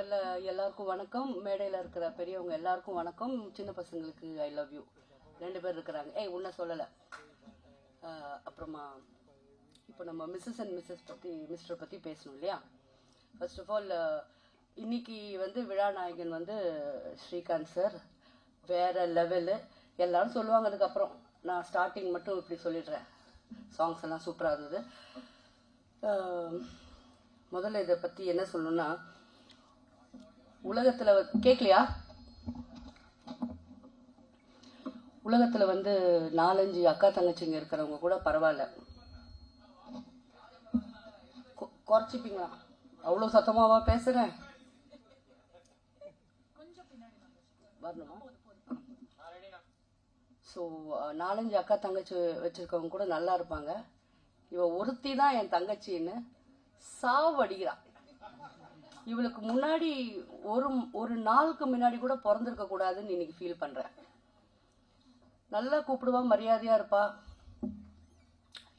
முதல்ல எல்லாருக்கும் வணக்கம். மேடையில் இருக்கிற பெரியவங்க எல்லாருக்கும் வணக்கம். சின்ன பசங்களுக்கு ஐ லவ் யூ ரெண்டு பேர் இருக்கிறாங்க. ஏய் உன்ன சொல்லலை. அப்புறமா இப்போ நம்ம மிஸ்ஸஸ் அண்ட் மிஸ்ஸஸ் பற்றி மிஸ்டர் பற்றி பேசணும் இல்லையா? ஃபர்ஸ்ட் ஆஃப் ஆல் இன்னைக்கு வந்து விழா நாயகன் வந்து ஸ்ரீகாந்த் சார் வேற லெவலு எல்லாரும் சொல்லுவாங்க அதுக்கப்புறம் நான் ஸ்டார்டிங் மட்டும் இப்படி சொல்லிடுறேன். சாங்ஸ் எல்லாம் சூப்பராக இருந்தது. முதல்ல இதை பற்றி என்ன சொல்லணும்னா உலகத்தில் கேட்கலையா உலகத்தில் வந்து நாலஞ்சு அக்கா தங்கச்சிங்க இருக்கிறவங்க கூட பரவாயில்ல. கொ- குறைச்சிப்பீங்களா? அவ்வளோ சத்தமாவா பேசுகிறேன் வரணுமா? ஸோ நாலஞ்சு அக்கா தங்கச்சி வச்சிருக்கவங்க கூட நல்லா இருப்பாங்க. இவ ஒருத்தி தான் என் தங்கச்சின்னு சாவடிக்கிறான் இவளுக்கு முன்னாடி ஒரு ஒரு நாளுக்கு முன்னாடி கூட பிறந்திருக்க கூடாதுன்னு இன்னைக்கு ஃபீல் பண்றேன். நல்லா கூப்பிடுவா மரியாதையா இருப்பா.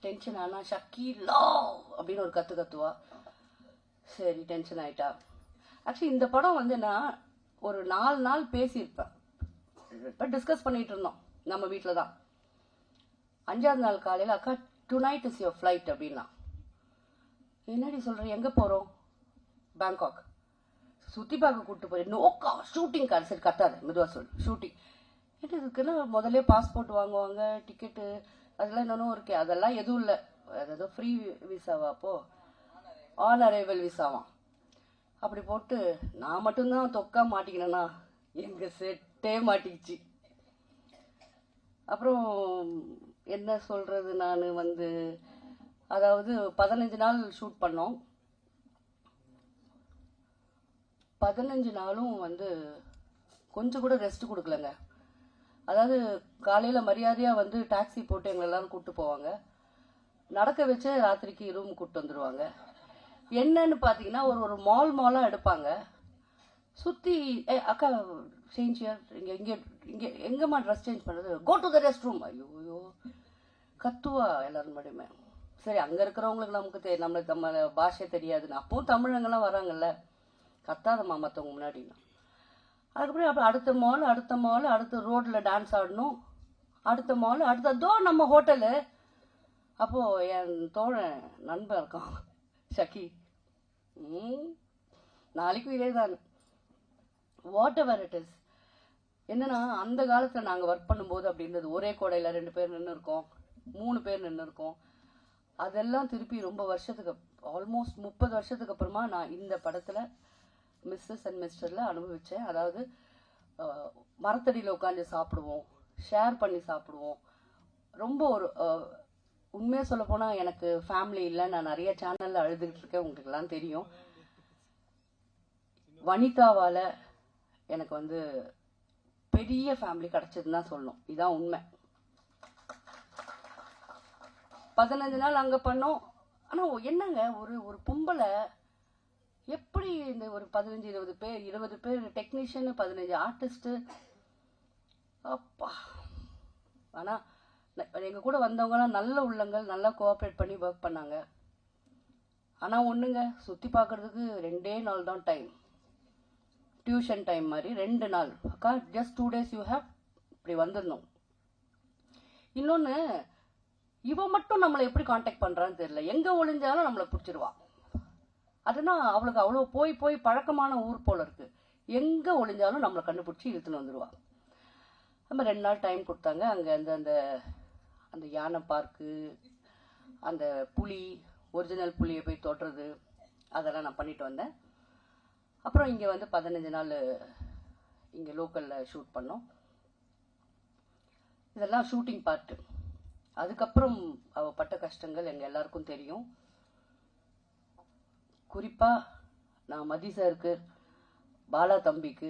டென்ஷன் ஆனா ஷக்கி லா அப்படின்னு ஒரு கத்து கத்துவா. சரி டென்ஷன் ஆயிட்டா. ஆக்சுவலி இந்த படம் வந்து நான் ஒரு நாலு நாள் பேசியிருப்பேன். இப்போ டிஸ்கஸ் பண்ணிட்டு இருந்தோம் நம்ம வீட்டில் தான். அஞ்சாவது நாள் காலையில் அக்கா tonight is your flight அப்படின்னா. என்னடி சொல்கிறேன் எங்கே போகிறோம் பேங்காக் சுற்றி பார்க்க கூட்டு போய் நோக்கா ஷூட்டிங் கார் சரி கத்தாது மெதுவாக சொல் ஷூட்டிங் என்ன இதுக்குன்னு முதல்ல பாஸ்போர்ட் வாங்குவாங்க டிக்கெட்டு அதெல்லாம் இன்னொன்னும் இருக்கே அதெல்லாம் எதுவும் இல்லை. அது ஏதோ ஃப்ரீ விசாவா அப்போ. ஆன் அரைவல் விசாவாம் அப்படி போட்டு நான் மட்டும்தான் தொக்கா மாட்டிக்கினேன்னா எங்கள் செட்டே மாட்டிக்கிச்சு. அப்புறம் என்ன சொல்கிறது நான் வந்து அதாவது பதினஞ்சு நாள் ஷூட் பண்ணோம். பதினஞ்சு நாளும் வந்து கொஞ்சம் கூட ரெஸ்ட் கொடுக்கலங்க. அதாவது காலையில் மரியாதையாக வந்து டாக்ஸி போட்டு எங்களை எல்லாரும் கூப்பிட்டு போவாங்க. நடக்க வச்சு ராத்திரிக்கு ரூம் கூப்பிட்டு வந்துடுவாங்க என்னன்னு பார்த்தீங்கன்னா ஒரு ஒரு மால் மாலாக எடுப்பாங்க. சுற்றி ஏ அக்கா சேஞ்ச் இங்கே இங்கே இங்கே எங்கேம்மா ட்ரெஸ் சேஞ்ச் பண்ணுறது go to the rest room ஐயோ ஐயோ கத்துவா எல்லாரும் மட்டுமே சரி அங்கே இருக்கிறவங்களுக்கு நமக்கு தெ நம்மளுக்கு நம்ம பாஷை தெரியாதுன்னு. அப்பவும் தமிழங்கெல்லாம் வராங்கல்ல. கத்தாதம்மா மற்றவங்க முன்னாடி. அதுக்கப்புறம் அப்புறம் அடுத்த மால் அடுத்த மால் அடுத்த ரோட்டில் டான்ஸ் ஆடணும். அடுத்த மால் அடுத்த தோ நம்ம ஹோட்டலு அப்போது என் தோழன் நண்பன் இருக்கான் ஷக்கி நாளைக்கும் இதே தான். வாட் எவர் இட் இஸ் என்னன்னா அந்த காலத்தில் நாங்கள் ஒர்க் பண்ணும்போது அப்படின்றது ஒரே கோடையில் ரெண்டு பேர் நின்று இருக்கோம். மூணு பேர் நின்று இருக்கோம். அதெல்லாம் திருப்பி ரொம்ப வருஷத்துக்கு ஆல்மோஸ்ட் முப்பது வருஷத்துக்கு அப்புறமா நான் இந்த படத்தில் மிஸ்ஸஸ் அண்ட் மிஸ்டரில் அனுபவித்தேன் அதாவது மரத்தடியில் உட்காந்து சாப்பிடுவோம். ஷேர் பண்ணி சாப்பிடுவோம். ரொம்ப ஒரு உண்மையாக சொல்ல போனால் எனக்கு ஃபேமிலி இல்லை. நான் நிறைய சேனலில் அழுதுகிட்டு இருக்கேன். உங்களுக்குலாம் தெரியும். வனிதாவால் எனக்கு வந்து பெரிய ஃபேமிலி கிடைச்சதுன்னு தான் சொல்லணும். இதான் உண்மை. பதினஞ்சு நாள் அங்கே பண்ணோம். ஆனால் என்னங்க ஒரு ஒரு பொம்பளை எப்படி இந்த ஒரு பதினஞ்சு இருபது பேர் இருபது பேர் டெக்னீஷியனு பதினஞ்சு ஆர்டிஸ்ட்டு அப்பா. ஆனால் எங்கள் கூட வந்தவங்கலாம் நல்ல உள்ளங்கள் நல்லா கோஆப்ரேட் பண்ணி ஒர்க் பண்ணாங்க. ஆனால் ஒன்றுங்க சுற்றி பார்க்குறதுக்கு ரெண்டே நாள் தான் டைம் டியூஷன் டைம் மாதிரி ரெண்டு நாள். அக்கா just two days you have இப்படி வந்துடணும் இன்னொன்று இவன் மட்டும் நம்மளை எப்படி காண்டாக்ட் பண்ணுறான்னு தெரியல. எங்கே ஒளிஞ்சாலும் நம்மளை பிடிச்சிருவா. அதுனா அவளுக்கு அவ்வளோ போய் போய் பழக்கமான ஊர் போல இருக்கு. எங்கே ஒளிஞ்சாலும் நம்மளை கண்டுபிடிச்சி இழுத்துன்னு வந்துடுவா நம்ம ரெண்டு நாள் டைம் கொடுத்தாங்க. அங்கே அந்த அந்த அந்த யானை பார்க்கு அந்த புலி ஒரிஜினல் புலியை போய் தொடுறது அதெல்லாம் நான் பண்ணிட்டு வந்தேன். அப்புறம் இங்கே வந்து பதினஞ்சு நாள் இங்கே லோக்கலில் ஷூட் பண்ணோம். இதெல்லாம் ஷூட்டிங் பார்ட்டு அதுக்கப்புறம் அவள் பட்ட கஷ்டங்கள் எங்கள் எல்லாருக்கும் தெரியும். குறிப்பாக நான் மதி சாருக்கு பாலா தம்பிக்கு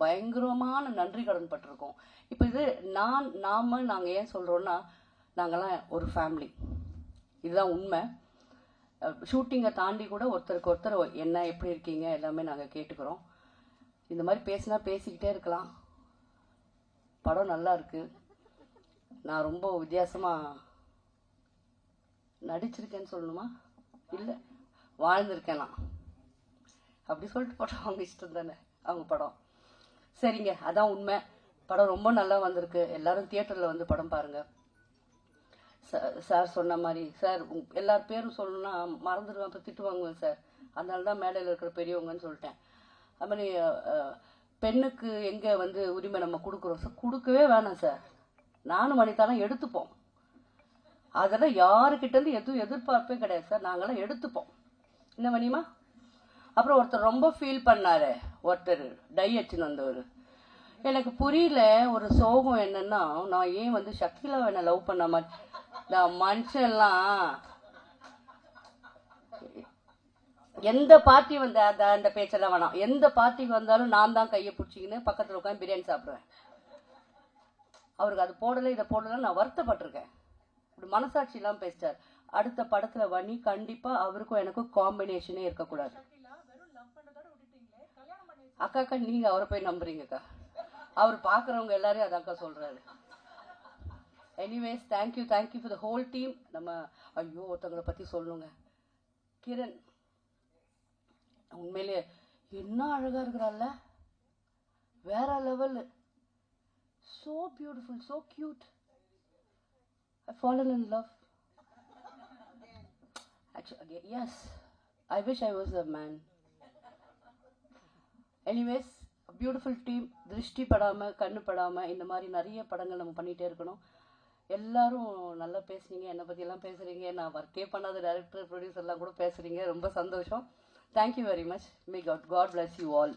பயங்கரமான நன்றி கடன் பட்டிருக்கோம். இப்போ இது நான் நாம நாங்கள் ஏன் சொல்கிறோன்னா நாங்கள்லாம் ஒரு ஃபேமிலி இதுதான் உண்மை. ஷூட்டிங்கை தாண்டி கூட ஒருத்தருக்கு ஒருத்தர் என்ன எப்படி இருக்கீங்க எல்லாமே நாங்கள் கேட்டுக்கிறோம். இந்த மாதிரி பேசினா பேசிக்கிட்டே இருக்கலாம். படம் நல்லா இருக்கு. நான் ரொம்ப வித்தியாசமாக நடிச்சிருக்கேன்னு சொல்லணுமா? இல்லை. வாழ்ந்திருக்கேன் நான் அப்படி சொல்லிட்டு போட்டோம் அவங்க இஷ்டம் தானே அவங்க படம். சரிங்க அதான் உண்மை. படம் ரொம்ப நல்லா வந்திருக்கு. எல்லாரும் தியேட்டரில் வந்து படம் பாருங்கள் சார் சார் சொன்ன மாதிரி சார் எல்லார் பேரும் சொல்லணும்னா மறந்துடுவேன் அப்போ திட்டு வாங்குவேன் சார். அதனால தான் மேடையில் இருக்கிற பெரியவங்கன்னு சொல்லிட்டேன். அது மாதிரி பெண்ணுக்கு எங்கே வந்து உரிமை நம்ம கொடுக்குறோம்? சார் கொடுக்கவே வேணாம் சார். நானும் மணித்தாலும் எடுத்துப்போம். அதெல்லாம் யாருக்கிட்டேருந்து எதுவும் எதிர்பார்ப்பே கிடையாது சார். நாங்களாம் எடுத்துப்போம். என்ன பண்ணியுமா அப்புறம் ஒருத்தர் ரொம்ப ஃபீல் பண்ணாரு. ஒருத்தர் டை அடிச்சுன்னு வந்தவர். எனக்கு புரியல ஒரு சோகம் என்னன்னா நான் ஏன் வந்து ஷக்கிலா என்ன லவ் பண்ண மாட்டேன் நான் மனுஷன்லாம். எந்த பார்ட்டி வந்த அந்த அந்த பேச்செல்லாம் வேணாம். எந்த பார்ட்டிக்கு வந்தாலும் நான் தான் கையை பிடிச்சிக்கின்னு பக்கத்தில் உட்காந்து பிரியாணி சாப்பிடுவேன். அவருக்கு அது போடலை இதை போடலை நான் வருத்தப்பட்டிருக்கேன். இப்படி மனசாட்சி பேசிட்டார். அடுத்த படத்துல வனி கண்டிப்பா அவருக்கும் எனக்கும் காம்பினேஷனே இருக்கக்கூடாது. அக்கா அக்கா நீங்க அவரை போய் நம்புறீங்கக்கா. அவர் பாக்குறவங்க எல்லாரையும் அதாக்கா சொல்றாரு. Anyways thank you thank you for the whole team நம்ம ஐயோ ஒருத்தவங்களை பத்தி சொல்லணுங்க கிரண் உண்மையிலேயே என்ன அழகா இருக்கிறாள்ல வேற level so beautiful so cute fallen fallen in love much again, yes. I wish I was a man. Anyways beautiful team திருஷ்டி படாமல் கண்ணு படாமல் இந்த மாதிரி நிறைய படங்கள் நம்ம பண்ணிகிட்டே இருக்கணும். எல்லாரும் நல்லா பேசுனீங்க. என்னை பற்றியெல்லாம் பேசுகிறீங்க நான் ஒர்க்கே பண்ணாத டேரக்டர் ப்ரொடியூசர்லாம் கூட பேசுகிறீங்க ரொம்ப சந்தோஷம். Thank you very much may God God bless you all